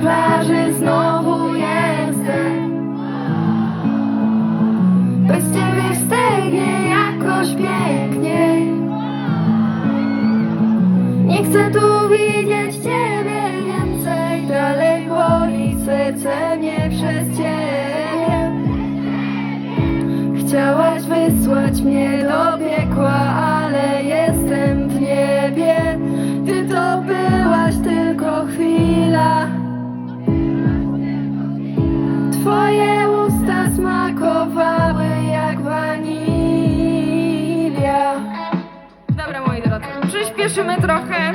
plaży znowu jestem. Bez ciebie wstygnie jakoś pięknie. Nie chcę tu widzieć ciebie więcej Dalej boli serce mnie przez ciebie. Chciałaś wysłać mnie do przyspieszymy trochę,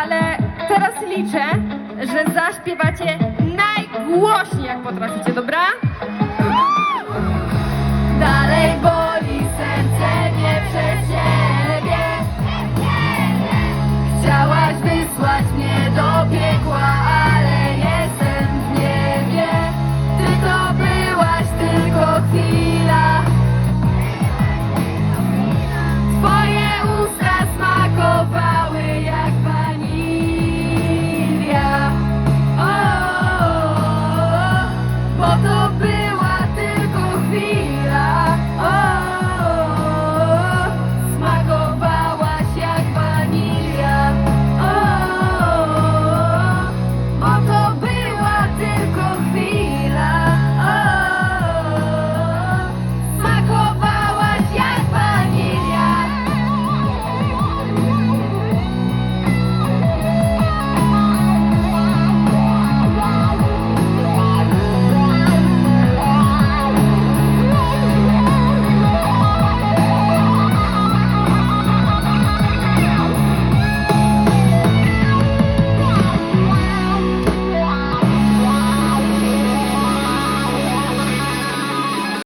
ale teraz liczę, że zaśpiewacie najgłośniej, jak potraficie, dobra?